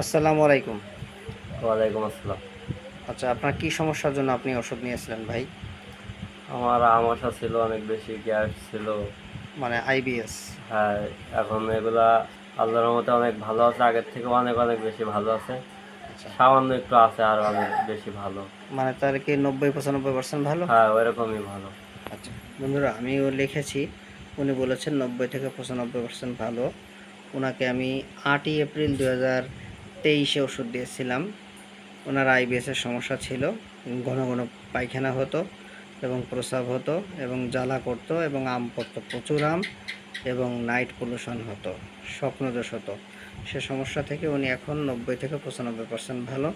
আসসালামু আলাইকুম। ওয়ালাইকুম আসসালাম। আচ্ছা আপনার কি সমস্যার জন্য আপনি ওষুধ নিয়েছিলেন ভাই? আমার আমাশা ছিল অনেক বেশি গ্যাস ছিল। মানে আইবিএস হ্যাঁ এখন এগুলা আল্লাহর মতে অনেক ভালো আছে আগের থেকে অনেক অনেক বেশি ভালো আছে। আচ্ছা। সামান্য একটু আছে আর অনেক বেশি ভালো। মানে তার কি নব্বই পঁচানব্বই পার্সেন্ট ভালো? হ্যাঁ ওইরকমই ভালো। আচ্ছা বন্ধুরা আমিও লিখেছি উনি বলেছেন নব্বই থেকে পঁচানব্বই পার্সেন্ট ভালো। ওনাকে আমি আটই এপ্রিল দু হাজার তেইশে ওষুধ দিয়েছিলাম। ওনার আইবিএসের সমস্যা ছিল। ঘন ঘন পায়খানা হতো এবং প্রস্রাব হতো এবং জ্বালা করতো এবং আম পড়তো প্রচুর আম এবং নাইট পলিউশন হতো স্বপ্নদোষ হতো। সে সমস্যা থেকে উনি এখন নব্বই থেকে পঁচানব্বই পার্সেন্ট ভালো।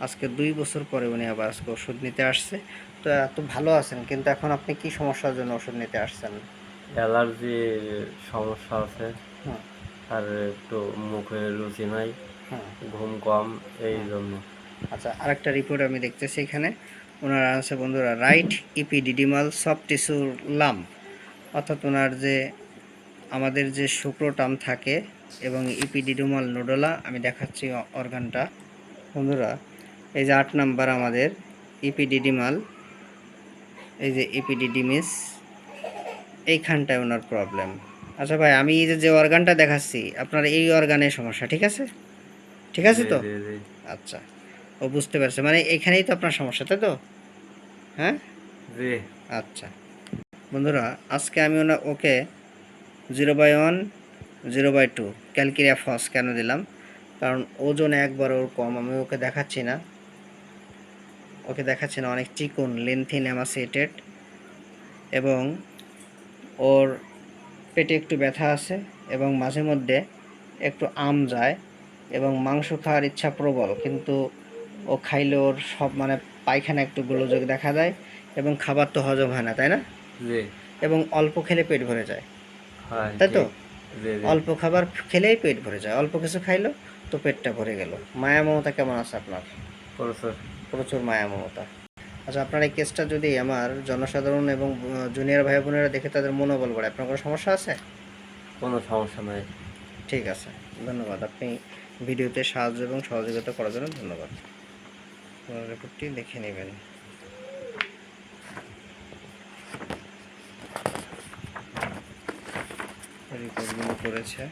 আজকে দুই বছর পরে উনি আবার আজকে ওষুধ নিতে আসছে। তো এত ভালো আছেন কিন্তু এখন আপনি কি সমস্যার জন্য ওষুধ নিতে আসছেন? অ্যালার্জির সমস্যা আছে। হ্যাঁ। আর একটু মুখে রুচি নাই। হ্যাঁ। ঘুম কম এই জন্য। আচ্ছা আরেকটা রিপোর্ট আমি দেখতেছি এখানে। ওনার আছে বন্ধুরা right epididymal soft tissue lump অর্থাৎ ওনার যে আমাদের যে শুক্রটাম থাকে এবং ইপিডিডিমাল নোডোলা আমি দেখাচ্ছি অর্গানটা বন্ধুরা এই যে আট নাম্বার আমাদের ইপিডিডিমাল এই যে ইপিডিডিমিস এইখানটায় ওনার প্রবলেম আচ্ছা ভাই আমি এই যে যে অর্গানটা দেখাচ্ছি আপনার এই অর্গানের সমস্যা ঠিক আছে? ঠিক আছে তো। আচ্ছা। ও বুঝতে পারছে। মানে এখানেই তো আপনার সমস্যা তাই তো? হ্যাঁ? আচ্ছা। বন্ধুরা আজকে আমি ওনা okay zero by one zero by two calcarea phos কেন দিলাম? কারণ ওজন একবার ওর কম আমি ওকে দেখাচ্ছি না। ওকে দেখাচ্ছি না অনেক চিকন লেন্থিন অ্যামাসিয়েটেড এবং ওর পেটে একটু ব্যথা আছে এবং মাঝে মধ্যে একটু আম যায়। এবং মাংস খাওয়ার ইচ্ছা প্রবল কিন্তু ও খাইলে ওর সব মানে পায়খানা একটু গোলযোগ দেখা দেয় এবং খাবার তো হজম হয় না তাই না? এবং অল্প খেলে পেট ভরে যায়। তাই তো? অল্প খাবার খেলেই পেট ভরে যায়। অল্প কিছু খাইলো তো পেটটা ভরে গেল। মায়া মমতা কেমন আছে আপনার? প্রচুর। প্রচুর মায়া মমতা। আচ্ছা আপনার এই কেসটা যদি আমার জনসাধারণ এবং জুনিয়র ভাই বোনেরা দেখে তাদের মনোবল বাড়ে আপনার কোনো সমস্যা আছে? কোনো সমস্যা নাই। ঠিক আছে। ধন্যবাদ। আপনি ভিডিওতে সাহায্য এবং সহযোগিতা করার জন্য ধন্যবাদ। পুরো রিপোর্টটি দেখে নেবেন। রিপোর্টগুলো করেছে